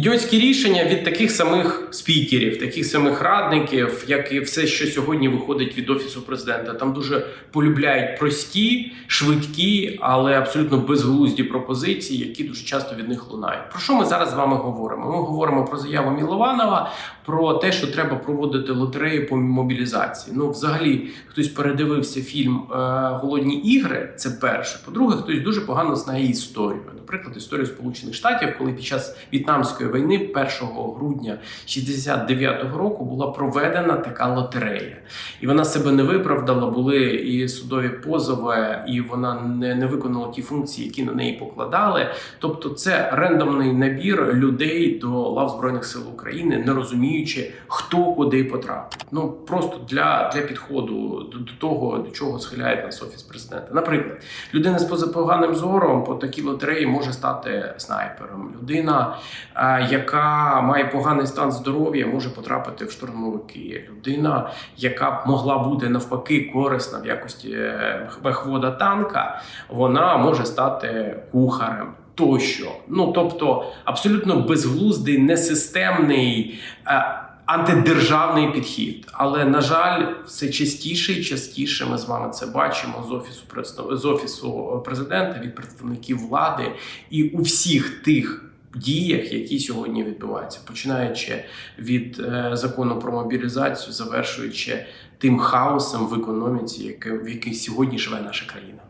Ідіотські рішення від таких самих спікерів, таких самих радників, як і все, що сьогодні виходить від офісу президента. Там дуже полюбляють прості, швидкі, але абсолютно безглузді пропозиції, які дуже часто від них лунають. Про що ми зараз з вами говоримо? Ми говоримо про заяву Мілованова, про те, що треба проводити лотерею по мобілізації. Ну, взагалі, хтось передивився фільм е, Голодні ігри. Це перше. По-друге, хтось дуже погано знає історію. Наприклад, історію Сполучених Штатів, коли під час в'єтнамської війни, 1 грудня 69-го року, була проведена така лотерея, і вона себе не виправдала. Були і судові позови, і вона не, не виконала ті функції, які на неї покладали. Тобто, це рандомний набір людей до лав збройних сил України, не розуміючи, хто куди потрапив. Ну просто для, для підходу до, до того, до чого схиляє нас офіс президента. Наприклад, людина з позапоганим зором по такій лотереї може стати снайпером. Людина, е, яка має поганий стан здоров'я, може потрапити в штурмовики. Людина, яка могла бути навпаки корисна в якості е, мехвода танка, вона може стати кухарем. Тощо, ну тобто абсолютно безглуздий, несистемний. е, Антидержавний підхід, але на жаль, все частіше і частіше ми з вами це бачимо з офісу з офісу президента від представників влади і у всіх тих діях, які сьогодні відбуваються, починаючи від е, закону про мобілізацію, завершуючи тим хаосом в економіці, яке в якій сьогодні живе наша країна.